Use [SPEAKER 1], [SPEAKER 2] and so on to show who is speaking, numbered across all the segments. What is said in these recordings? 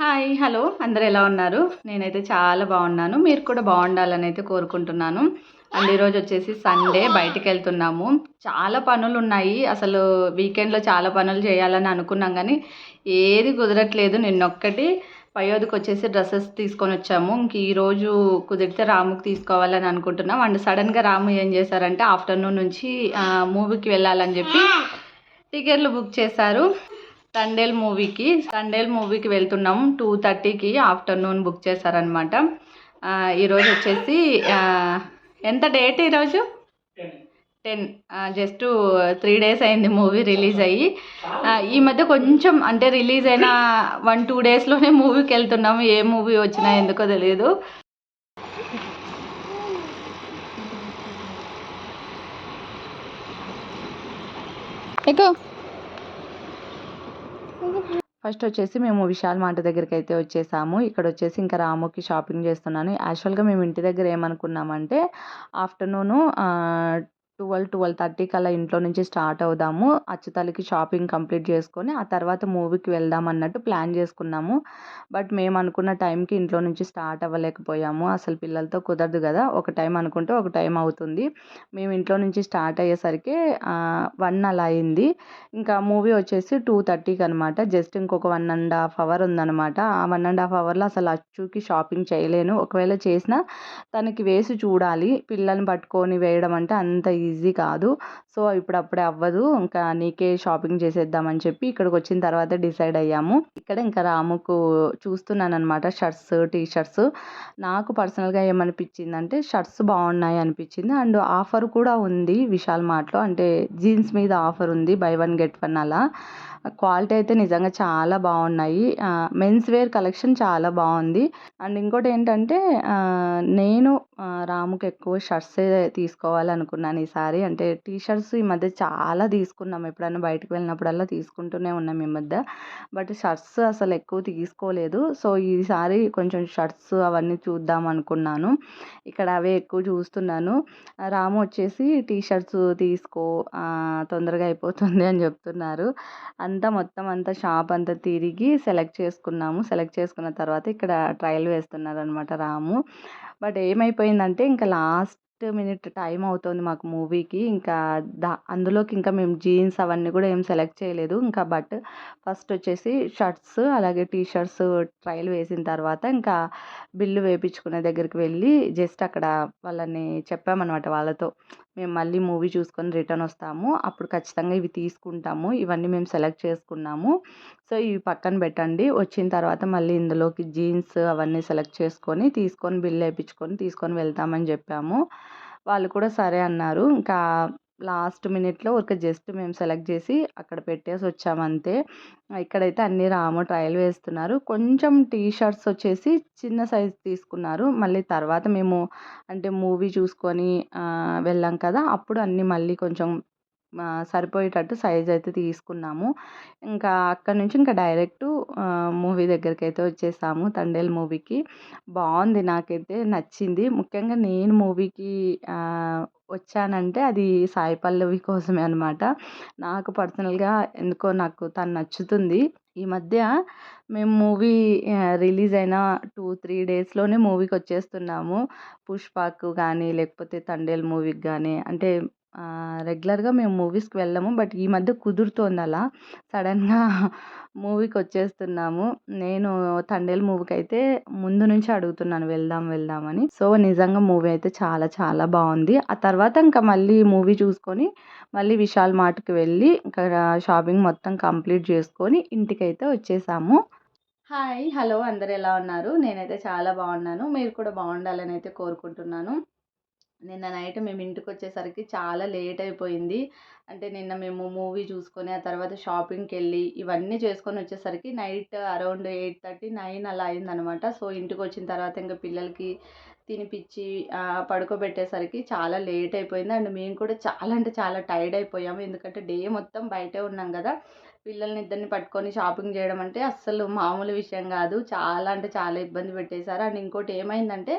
[SPEAKER 1] Hi hello. అందరు ఎలా ఉన్నారు? నేనైతే చాలా బాగున్నాను. మీరు కూడా బాగుండాలని అయితే కోరుకుంటున్నాను. అండ్ ఈరోజు వచ్చేసి సండే బయటికి వెళ్తున్నాము. చాలా పనులు ఉన్నాయి. అసలు వీకెండ్లో చాలా పనులు చేయాలని అనుకున్నాం కానీ ఏది కుదరట్లేదు. నిన్నొక్కటి పయోదికి వచ్చేసి డ్రెస్సెస్ తీసుకొని వచ్చాము. ఇంక ఈరోజు కుదిరితే రాముకి తీసుకోవాలని అనుకుంటున్నాం. అండ్ సడన్గా రాము ఏం చేశారంటే ఆఫ్టర్నూన్ నుంచి మూవీకి వెళ్ళాలని చెప్పి టికెట్లు బుక్ చేశారు. తండేల్ మూవీకి తండేల్ మూవీకి వెళ్తున్నాం. టూ థర్టీకి ఆఫ్టర్నూన్ బుక్ చేశారనమాట ఈరోజు వచ్చేసి ఎంత డేట్ ఈరోజు? టెన్. జస్ట్ త్రీ డేస్ అయింది మూవీ రిలీజ్ అయ్యి. ఈ మధ్య కొంచెం అంటే రిలీజ్ అయిన వన్ టూ డేస్లోనే మూవీకి వెళ్తున్నాము. ఏ మూవీ వచ్చినా ఎందుకో తెలియదు. ఎక్కువ ఫస్ట్ వచ్చేసి మేము విశాల్ మార్ట్ దగ్గరికి అయితే వచ్చేసాము. ఇక్కడ వచ్చేసి ఇంకా రాముకి షాపింగ్ చేస్తున్నాను. యాక్చువల్గా మేము ఇంటి దగ్గర ఏమనుకున్నామంటే ఆఫ్టర్నూను ట్వెల్వ్ ట్వెల్వ్ థర్టీకి అలా ఇంట్లో నుంచి స్టార్ట్ అవుదాము. అచ్చుతలకి షాపింగ్ కంప్లీట్ చేసుకొని ఆ తర్వాత మూవీకి వెళ్దాం అన్నట్టు ప్లాన్ చేసుకున్నాము. బట్ మేము అనుకున్న టైంకి ఇంట్లో నుంచి స్టార్ట్ అవ్వలేకపోయాము. అసలు పిల్లలతో కుదరదు కదా. ఒక టైం అనుకుంటే ఒక టైం అవుతుంది. మేము ఇంట్లో నుంచి స్టార్ట్ అయ్యేసరికి వన్ అలా అయింది. ఇంకా మూవీ వచ్చేసి టూ థర్టీకి అనమాట జస్ట్ ఇంకొక వన్ అండ్ హాఫ్ అవర్ ఉందన్నమాట. ఆ వన్ అండ్ హాఫ్ అవర్లో అసలు అచ్చుకి షాపింగ్ చేయలేను. ఒకవేళ చేసినా తనకి వేసి చూడాలి. పిల్లల్ని పట్టుకొని వేయడం అంటే అంత ఈజీ కాదు. సో ఇప్పుడప్పుడే అవ్వదు. ఇంకా నీకే షాపింగ్ చేసేద్దామని చెప్పి ఇక్కడికి వచ్చిన తర్వాత డిసైడ్ అయ్యాము. ఇక్కడ ఇంకా రాముకు చూస్తున్నాను అనమాట షర్ట్స్ టీ షర్ట్స్ నాకు పర్సనల్గా ఏమనిపించింది అంటే షర్ట్స్ బాగున్నాయి అనిపించింది. అండ్ ఆఫర్ కూడా ఉంది విశాల్ మార్ట్లో. అంటే జీన్స్ మీద ఆఫర్ ఉంది బై వన్ గెట్ వన్ అలా. క్వాలిటీ అయితే నిజంగా చాలా బాగున్నాయి. మెన్స్ వేర్ కలెక్షన్ చాలా బాగుంది. అండ్ ఇంకోటి ఏంటంటే నేను రాముకి ఎక్కువ షర్ట్సే తీసుకోవాలనుకున్నాను ఈసారి అంటే టీ షర్ట్స్ ఈ మధ్య చాలా తీసుకున్నాం. ఎప్పుడైనా బయటకు వెళ్ళినప్పుడల్లా తీసుకుంటూనే ఉన్నాం ఈ మధ్య. బట్ షర్ట్స్ అసలు ఎక్కువ తీసుకోలేదు. సో ఈసారి కొంచెం షర్ట్స్ అవన్నీ చూద్దాం అనుకున్నాను. ఇక్కడ అవే ఎక్కువ చూస్తున్నాను. రాము వచ్చేసి టీ షర్ట్స్ తీసుకో తొందరగా అయిపోతుంది అని చెప్తున్నారు. అంతా మొత్తం అంతా షాప్ అంతా తిరిగి సెలెక్ట్ చేసుకున్నాము. సెలెక్ట్ చేసుకున్న తర్వాత ఇక్కడ ట్రయల్ వేస్తున్నారు అనమాట రాము. బట్ ఏమైపోయిందంటే ఇంకా లాస్ట్ మినిట్ టైం అవుతుంది మాకు మూవీకి. ఇంకా దా అందులోకి ఇంకా మేము జీన్స్ అవన్నీ కూడా ఏం సెలెక్ట్ చేయలేదు. ఇంకా బట్ ఫస్ట్ వచ్చేసి షర్ట్స్ అలాగే టీ షర్ట్స్ ట్రయల్ వేసిన తర్వాత ఇంకా బిల్లు వేయించుకునే దగ్గరికి వెళ్ళి జస్ట్ అక్కడ వాళ్ళని చెప్పామన్నమాట వాళ్ళతో. మేము మళ్ళీ మూవీ చూసుకొని రిటర్న్ వస్తాము. అప్పుడు ఖచ్చితంగా ఇవి తీసుకుంటాము. ఇవన్నీ మేము సెలెక్ట్ చేసుకున్నాము. సో ఇవి పక్కన పెట్టండి. వచ్చిన తర్వాత మళ్ళీ ఇందులోకి జీన్స్ అవన్నీ సెలెక్ట్ చేసుకొని తీసుకొని బిల్ వేయించుకొని తీసుకొని వెళ్తామని చెప్పాము. వాళ్ళు కూడా సరే అన్నారు. ఇంకా లాస్ట్ మినిట్లో ఒక జస్ట్ మేము సెలెక్ట్ చేసి అక్కడ పెట్టేసి వచ్చామంతే ఇక్కడైతే అన్ని రాము ట్రయల్ వేస్తున్నారు. కొంచెం టీ షర్ట్స్ వచ్చేసి చిన్న సైజ్ తీసుకున్నారు. మళ్ళీ తర్వాత మేము అంటే మూవీ చూసుకొని వెళ్ళాం కదా! అప్పుడు అన్నీ మళ్ళీ కొంచెం సరిపోయేటట్టు సైజ్ అయితే తీసుకున్నాము. ఇంకా అక్కడ నుంచి ఇంకా డైరెక్ట్ మూవీ దగ్గరికి అయితే వచ్చేసాము తండేల్ మూవీకి. బాగుంది నాకైతే నచ్చింది. ముఖ్యంగా నేను మూవీకి వచ్చానంటే అది సాయి పల్లవి కోసమే అనమాట నాకు పర్సనల్గా ఎందుకో నాకు తను నచ్చుతుంది. ఈ మధ్య మేము మూవీ రిలీజ్ అయిన టూ త్రీ డేస్లోనే మూవీకి వచ్చేస్తున్నాము. పుష్పకు కానీ లేకపోతే తండేల్ మూవీకి కానీ అంటే రెగ్యులర్గా మేము మూవీస్కి వెళ్ళము. బట్ ఈ మధ్య కుదురుతోంది అలా. సడన్గా మూవీకి వచ్చేస్తున్నాము నేను తండేల్ మూవీకి అయితే ముందు నుంచి అడుగుతున్నాను. వెళ్దాం వెళ్దామని సో నిజంగా మూవీ అయితే చాలా చాలా బాగుంది. ఆ తర్వాత ఇంకా మళ్ళీ మూవీ చూసుకొని మళ్ళీ విశాల్ మార్ట్కి వెళ్ళి ఇంకా షాపింగ్ మొత్తం కంప్లీట్ చేసుకొని ఇంటికైతే వచ్చేసాము. హాయ్. హలో. అందరు ఎలా ఉన్నారు? నేనైతే చాలా బాగున్నాను. మీరు కూడా బాగుండాలని అయితే కోరుకుంటున్నాను. నిన్న నైట్ మేము ఇంటికి వచ్చేసరికి చాలా లేట్ అయిపోయింది. అంటే నిన్న మేము మూవీ చూసుకొని ఆ తర్వాత షాపింగ్కి వెళ్ళి ఇవన్నీ చేసుకొని వచ్చేసరికి night around eight thirty nine అలా అయిందనమాట. సో ఇంటికి వచ్చిన తర్వాత ఇంకా పిల్లలకి తినిపించి పడుకోబెట్టేసరికి చాలా లేట్ అయిపోయింది. అండ్ మేము కూడా చాలా అంటే చాలా టైర్డ్ అయిపోయాము. ఎందుకంటే డే మొత్తం బయటే ఉన్నాం కదా. పిల్లల్ని ఇద్దరిని పట్టుకొని షాపింగ్ చేయడం అంటే అస్సలు మామూలు విషయం కాదు. చాలా అంటే చాలా ఇబ్బంది పెట్టేశారు. అండ్ ఇంకోటి ఏమైందంటే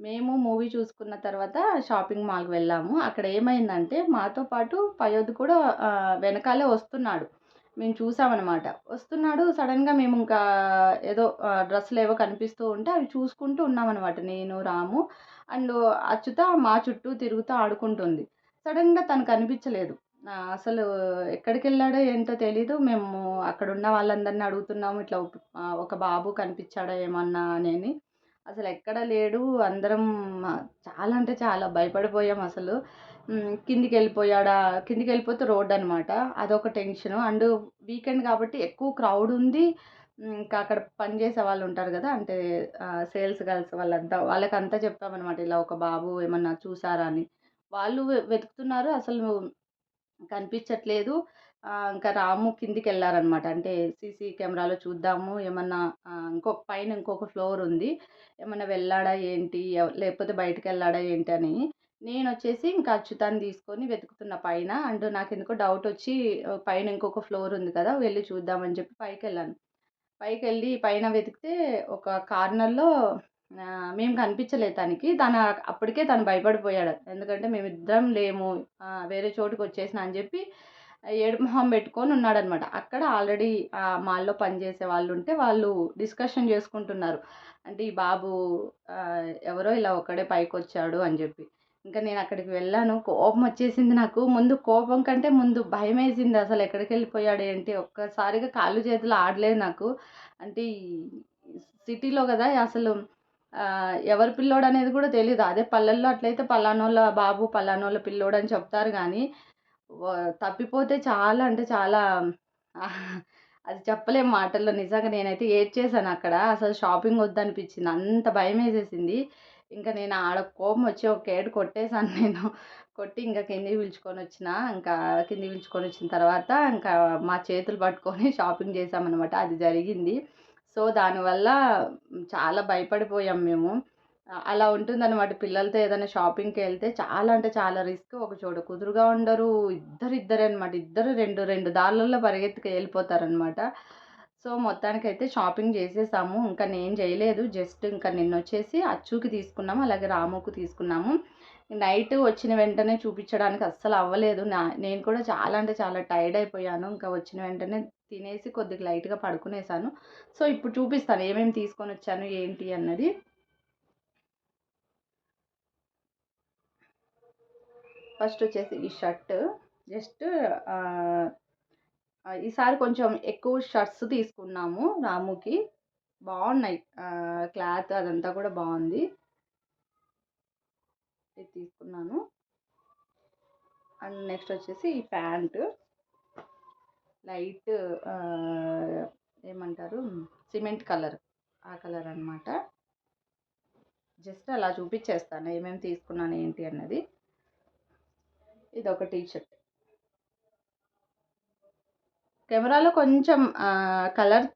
[SPEAKER 1] మేము మూవీ చూసుకున్న తర్వాత షాపింగ్ మాల్కి వెళ్ళాము. అక్కడ ఏమైందంటే మాతో పాటు పయోధ్ కూడా వెనకాలే వస్తున్నాడు. మేము చూసామన్నమాట. వస్తున్నాడు సడన్గా మేము ఇంకా ఏదో డ్రెస్సులు ఏవో కనిపిస్తూ ఉంటే అవి చూసుకుంటూ ఉన్నామన్నమాట. నేను రాము అండ్ అచ్యుత మా చుట్టూ తిరుగుతూ ఆడుకుంటుంది. సడన్గా తను కనిపించలేదు. అసలు ఎక్కడికి వెళ్ళాడో ఏంటో తెలీదు. మేము అక్కడ ఉన్న వాళ్ళందరినీ అడుగుతున్నాము. ఇట్లా ఒక- ఒక బాబు కనిపించాడా ఏమన్నా అని. అసలు ఎక్కడ లేడు. అందరం చాలా అంటే చాలా భయపడిపోయాం అసలు. కిందికి వెళ్ళిపోయాడా కిందికి వెళ్ళిపోతే రోడ్డు అనమాట అదొక టెన్షన్. అండ్ వీకెండ్ కాబట్టి ఎక్కువ క్రౌడ్ ఉంది. ఇంకా అక్కడ పనిచేసే వాళ్ళు ఉంటారు కదా అంటే సేల్స్ గర్ల్స్ వాళ్ళంతా. వాళ్ళకంతా చెప్పామన్నమాట ఇలా ఒక బాబు ఏమన్నా చూసారా అని. వాళ్ళు వెతుకుతున్నారు. అసలు కనిపించట్లేదు. ఇంకా రాము కిందికి వెళ్ళారనమాట అంటే సీసీ కెమెరాలో చూద్దాము ఏమన్నా ఇంకో ఇంకొక పైన ఇంకొక ఫ్లోర్ ఉంది. ఏమన్నా వెళ్ళాడా ఏంటి? లేకపోతే బయటకు వెళ్ళాడా ఏంటి అని నేను వచ్చేసి ఇంకా అచ్యుతాన్ని తీసుకొని వెతుకుతున్న పైన. అండ్ నాకు ఎందుకో డౌట్ వచ్చి పైన ఇంకొక ఫ్లోర్ ఉంది కదా వెళ్ళి చూద్దామని చెప్పి పైకి వెళ్ళాను పైకి వెళ్ళి పైన వెతికితే ఒక కార్నర్లో మేము కనిపించలేదు తనకి. తను అప్పటికే తను భయపడిపోయాడు. ఎందుకంటే మేమిద్దరం లేము వేరే చోటుకి వచ్చేసిన అని చెప్పి ఏడు మొహం పెట్టుకొని ఉన్నాడనమాట అక్కడ ఆల్రెడీ ఆ మాల్లో పనిచేసే వాళ్ళు ఉంటే వాళ్ళు డిస్కషన్ చేసుకుంటున్నారు. అంటే ఈ బాబు ఎవరో ఇలా ఒక్కడే పైకి వచ్చాడు అని చెప్పి. ఇంకా నేను అక్కడికి వెళ్ళాను. కోపం వచ్చేసింది నాకు. ముందు కోపం కంటే ముందు భయం వేసింది అసలు ఎక్కడికి వెళ్ళిపోయాడు ఏంటి? ఒక్కసారిగా కాళ్ళు చేతులు ఆడలేదు నాకు. అంటే సిటీలో కదా అసలు ఎవరి పిల్లోడు అనేది కూడా తెలియదు అదే పల్లెల్లో అట్లయితే పలానోళ్ళ బాబు పలానోళ్ళ పిల్లోడు అని చెప్తారు కానీ తప్పిపోతే చాలా అంటే చాలా అది చెప్పలేం మాటల్లో. నిజంగా నేనైతే ఏడ్చేసాను అక్కడ. అసలు షాపింగ్ వద్దనిపించింది. అంత భయం వేసేసింది ఇంకా నేను ఆడ కోపం వచ్చి ఒక ఏడు కొట్టేశాను. నేను కొట్టి ఇంకా కిందికి పిలుచుకొని వచ్చిన. ఇంకా కిందికి పిలుచుకొని వచ్చిన తర్వాత ఇంకా మా చేతులు పట్టుకొని షాపింగ్ చేసామన్నమాట అది జరిగింది. సో దానివల్ల చాలా భయపడిపోయాం మేము. అలా ఉంటుందన్నమాట. పిల్లలతో ఏదైనా షాపింగ్కి వెళ్తే చాలా అంటే చాలా రిస్క్. ఒక చోట కుదురుగా ఉండరు. ఇద్దరు ఇద్దరు అనమాట ఇద్దరు రెండు రెండు దారులలో పరిగెత్తుకు వెళ్ళిపోతారనమాట సో మొత్తానికైతే షాపింగ్ చేసేసాము. ఇంకా నేను చేయలేదు. జస్ట్ ఇంకా నిన్న వచ్చేసి అచ్చుకి తీసుకున్నాము. అలాగే రాముకు తీసుకున్నాము. నైట్ వచ్చిన వెంటనే చూపించడానికి అస్సలు అవ్వలేదు. నా నేను కూడా చాలా అంటే చాలా టైర్డ్ అయిపోయాను. ఇంకా వచ్చిన వెంటనే తినేసి కొద్దిగా లైట్గా పడుకునేసాను. సో ఇప్పుడు చూపిస్తాను. ఏమేమి తీసుకొని వచ్చాను ఏంటి అన్నది. ఫస్ట్ వచ్చేసి ఈ షర్ట్. జస్ట్ ఈసారి కొంచెం ఎక్కువ షర్ట్స్ తీసుకున్నాము రాముకి. బాగున్నాయి. క్లాత్ అదంతా కూడా బాగుంది. ఇది తీసుకున్నాను. అండ్ నెక్స్ట్ వచ్చేసి ఈ ప్యాంటు. లైట్ ఏమంటారు? Cement colour. ఆ కలర్ అన్నమాట. జస్ట్ అలా చూపించేస్తాను. ఏమేమి తీసుకున్నాను ఏంటి అన్నది. ఇది ఒక టీ షర్ట్. కెమెరాలో కొంచెం కలర్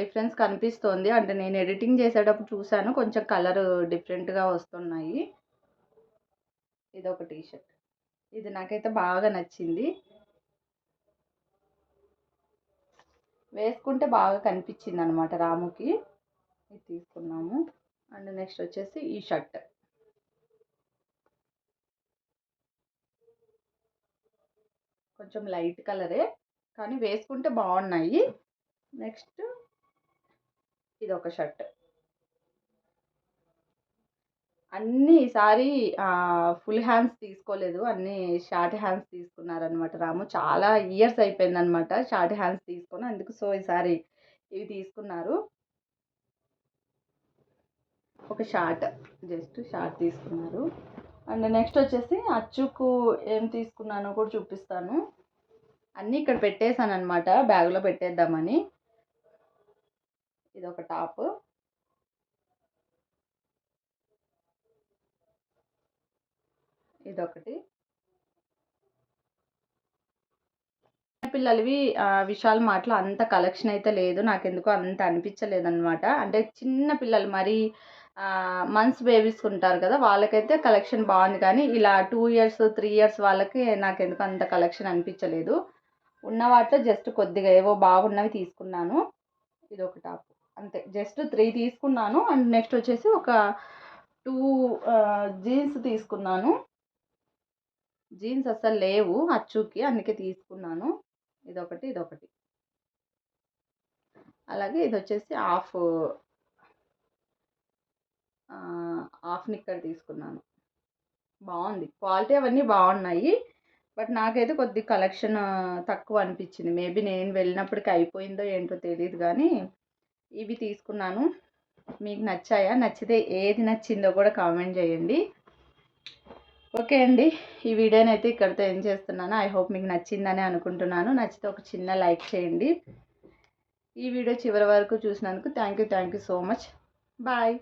[SPEAKER 1] డిఫరెన్స్ కనిపిస్తోంది. అంటే నేను ఎడిటింగ్ చేసేటప్పుడు చూశాను కొంచెం కలర్ డిఫరెంట్గా వస్తున్నాయి. ఇది ఒక టీ షర్ట్ ఇది నాకైతే బాగా నచ్చింది. వేసుకుంటే బాగా కనిపించింది అనమాట రాముకి. ఇది తీసుకున్నాము. అండ్ నెక్స్ట్ వచ్చేసి ఈ షర్ట్. కొంచెం లైట్ కలరే కానీ వేసుకుంటే బాగున్నాయి. నెక్స్ట్ ఇది ఒక షర్ట్. అన్నీ ఈసారి ఫుల్ హ్యాండ్స్ తీసుకోలేదు. అన్నీ షార్ట్ హ్యాండ్స్ తీసుకున్నారనమాట రాము. చాలా ఇయర్స్ అయిపోయిందనమాట షార్ట్ హ్యాండ్స్ తీసుకొని అందుకు సో ఈసారి ఇవి తీసుకున్నారు. ఒక షార్ట్ జస్ట్ షార్ట్ తీసుకున్నారు. అండ్ నెక్స్ట్ వచ్చేసి అచ్చుకు ఏం తీసుకున్నానో కూడా చూపిస్తాను. అన్నీ ఇక్కడ పెట్టేశాను అనమాట బ్యాగ్లో పెట్టేద్దామని. ఇది ఒక టాప్. ఇదొకటి. పిల్లలవి విశాల్ మాటలో అంత కలెక్షన్ అయితే లేదు. నాకెందుకో అంత అనిపించలేదు అనమాట అంటే చిన్న పిల్లలు మరి మంత్స్ బేబీస్ ఉంటారు కదా వాళ్ళకైతే కలెక్షన్ బాగుంది. కానీ ఇలా టూ ఇయర్స్ త్రీ ఇయర్స్ వాళ్ళకి నాకు ఎందుకు అంత కలెక్షన్ అనిపించలేదు. ఉన్న వాటిలో జస్ట్ కొద్దిగా ఏవో బాగున్నవి తీసుకున్నాను. ఇది ఒక టాప్ అంతే. జస్ట్ త్రీ తీసుకున్నాను. అండ్ నెక్స్ట్ వచ్చేసి ఒక టూ జీన్స్ తీసుకున్నాను. జీన్స్ అస్సలు లేవు అచ్చుకి అందుకే తీసుకున్నాను. ఇదొకటి ఇదొకటి. అలాగే ఇది వచ్చేసి హాఫ్ హాఫ్ నిక్కర్ తీసుకున్నాను. బాగుంది. క్వాలిటీ అవన్నీ బాగున్నాయి. బట్ నాకైతే కొద్ది కలెక్షన్ తక్కువ అనిపించింది. మేబీ నేను వెళ్ళినప్పటికి అయిపోయిందో ఏంటో తెలియదు కానీ ఇవి తీసుకున్నాను. మీకు నచ్చాయా? నచ్చితే ఏది నచ్చిందో కూడా కామెంట్ చేయండి. ఓకే అండి. ఈ వీడియోని అయితే ఇక్కడితో ఏం చేస్తున్నాను. ఐ హోప్ మీకు నచ్చిందని అనుకుంటున్నాను. నచ్చితే ఒక చిన్న లైక్ చేయండి. ఈ వీడియో చివరి వరకు చూసినందుకు thank you thank you so much. Bye.